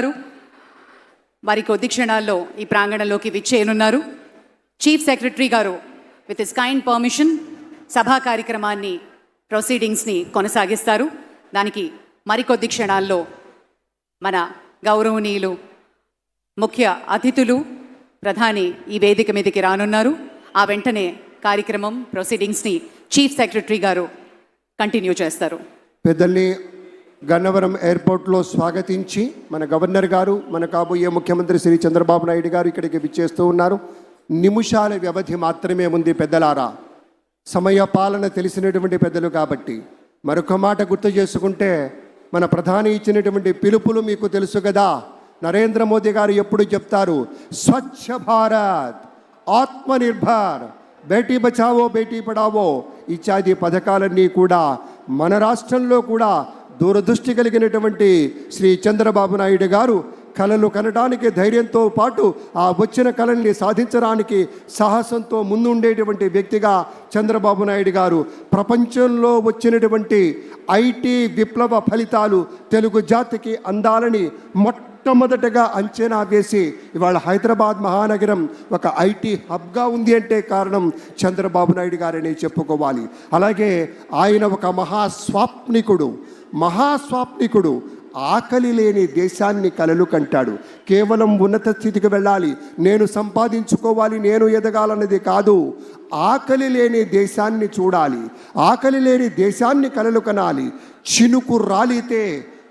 గారు వారి కొద్ది క్షణాల్లో ఈ ప్రాంగణంలోకి విచ్చేయనున్నారు. చీఫ్ సెక్రటరీ గారు విత్ ఇస్ కైండ్ పర్మిషన్ సభా కార్యక్రమాన్ని ప్రొసీడింగ్స్ని కొనసాగిస్తారు. దానికి మరికొద్ది క్షణాల్లో మన గౌరవనీయులు ముఖ్య అతిథులు ప్రధాని ఈ వేదిక మీదకి రానున్నారు. ఆ వెంటనే కార్యక్రమం ప్రొసీడింగ్స్ని చీఫ్ సెక్రటరీ గారు కంటిన్యూ చేస్తారు. పెద్దల్ని గన్నవరం ఎయిర్పోర్ట్లో స్వాగతించి మన గవర్నర్ గారు మన కాబోయే ముఖ్యమంత్రి శ్రీ చంద్రబాబు నాయుడు గారు ఇక్కడికి విచ్చేస్తూ ఉన్నారు. నిమిషాల వ్యవధి మాత్రమే ఉంది పెద్దలారా. సమయ పాలన తెలిసినటువంటి పెద్దలు కాబట్టి మరొక మాట గుర్తు చేసుకుంటే మన ప్రధాని ఇచ్చినటువంటి పిలుపులు మీకు తెలుసు కదా. నరేంద్ర మోదీ గారు ఎప్పుడు చెప్తారు స్వచ్ఛ భారత్ ఆత్మనిర్భర్ బేటీ బచావో బేటీ పడావో ఇత్యాది పథకాలన్నీ కూడా మన రాష్ట్రంలో కూడా దూరదృష్టి కలిగినటువంటి శ్రీ చంద్రబాబు నాయుడు గారు కళలు కనడానికి ధైర్యంతో పాటు ఆ వచ్చిన కళల్ని సాధించడానికి సాహసంతో ముందుండేటువంటి వ్యక్తిగా చంద్రబాబు నాయుడు గారు. ప్రపంచంలో వచ్చినటువంటి ఐటీ విప్లవ ఫలితాలు తెలుగు జాతికి అందాలని మొట్టమొదటగా అంచనా వేసి ఇవాళ హైదరాబాద్ మహానగరం ఒక ఐటీ హబ్గా ఉంది అంటే కారణం చంద్రబాబు నాయుడు గారని చెప్పుకోవాలి. అలాగే ఆయన ఒక మహాస్వాప్నికుడు మహాస్వాప్నికుడు ఆకలి లేని దేశాన్ని కలలు కంటాడు. కేవలం ఉన్నత స్థితికి వెళ్ళాలి. నేను సంపాదించుకోవాలి నేను ఎదగాలన్నది కాదు. ఆకలి లేని దేశాన్ని చూడాలి. ఆకలి లేని దేశాన్ని కలలు కనాలి. చినుకు రాలితే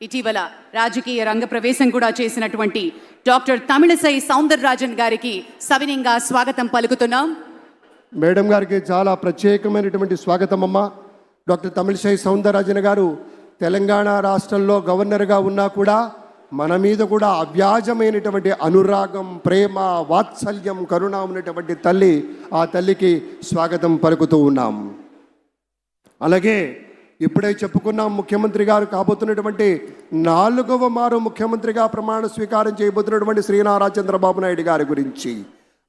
ఇటీవల రాజకీయ రంగ ప్రవేశం కూడా చేసినటువంటి డాక్టర్ తమిళసై సౌందరరాజన్ గారికి సవినయంగా స్వాగతం పలుకుతున్నాం. మేడం గారికి చాలా ప్రత్యేకమైనటువంటి స్వాగతం అమ్మ డాక్టర్ తమిళసై సౌందరరాజన్ గారు తెలంగాణ రాష్ట్రంలో గవర్నర్గా ఉన్నా కూడా మన మీద కూడా అవ్యాజమైనటువంటి అనురాగం ప్రేమ వాత్సల్యం కరుణ ఉన్నటువంటి తల్లి ఆ తల్లికి స్వాగతం పలుకుతూ ఉన్నాం. అలాగే ఇప్పుడే చెప్పుకున్నాం ముఖ్యమంత్రి గారు కాబోతున్నటువంటి నాలుగవ మారు ముఖ్యమంత్రిగా ప్రమాణ స్వీకారం చేయబోతున్నటువంటి శ్రీనారా చంద్రబాబు నాయుడు గారి గురించి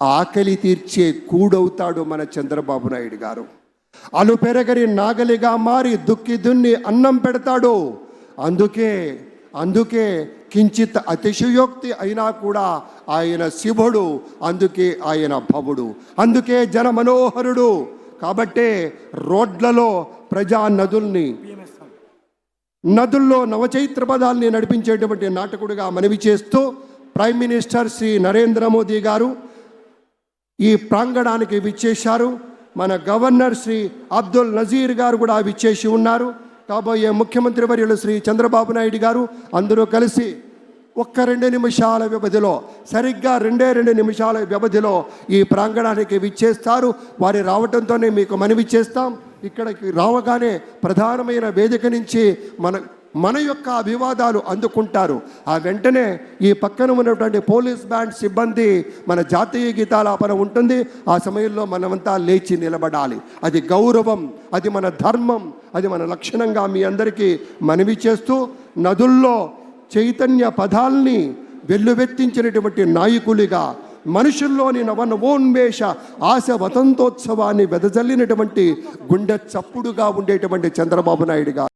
ఆకలి తీర్చే కూడవుతాడు మన చంద్రబాబు నాయుడు గారు. అలు పెరగరి నాగలిగా మారి దుక్కి దున్ని అన్నం పెడతాడు. అందుకే అందుకే కించిత్ అతిశయోక్తి అయినా కూడా ఆయన శివుడు అందుకే ఆయన భవుడు. అందుకే జన మనోహరుడు కాబట్టే రోడ్లలో ప్రజా నదుల్ని నదుల్లో నవచైత్ర పదాల్ని నడిపించేటువంటి నాటకుడిగా మనవి చేస్తూ ప్రైమ్ మినిస్టర్ శ్రీ నరేంద్ర మోదీ గారు ఈ ప్రాంగణానికి విచ్చేశారు. మన గవర్నర్ శ్రీ అబ్దుల్ నజీర్ గారు కూడా విచ్చేసి ఉన్నారు. కాబోయే ముఖ్యమంత్రి వర్యులు శ్రీ చంద్రబాబు నాయుడు గారు అందరూ కలిసి ఒక్క రెండు నిమిషాల వ్యవధిలో సరిగ్గా రెండే రెండు నిమిషాల వ్యవధిలో ఈ ప్రాంగణానికి విచ్చేస్తారు. వారి రావడంతోనే మీకు మనవి చేస్తాం. ఇక్కడికి రావగానే ప్రధానమైన వేదిక నుంచి మన మన యొక్క అభివాదాలు అందుకుంటారు. ఆ వెంటనే ఈ పక్కన ఉన్నటువంటి పోలీస్ బ్యాండ్ సిబ్బంది మన జాతీయ గీతాలాపన ఉంటుంది. ఆ సమయంలో మనమంతా లేచి నిలబడాలి. అది గౌరవం అది మన ధర్మం అది మన లక్షణంగా మీ అందరికీ మనవి చేస్తూ నదుల్లో చైతన్య పదాల్ని వెల్లువెత్తించినటువంటి నాయకులుగా మనుషుల్లోని నవనవోన్మేష ఆశ వతంతోత్సవాన్ని వెదజల్లినటువంటి గుండె చప్పుడుగా ఉండేటువంటి చంద్రబాబు నాయుడుగా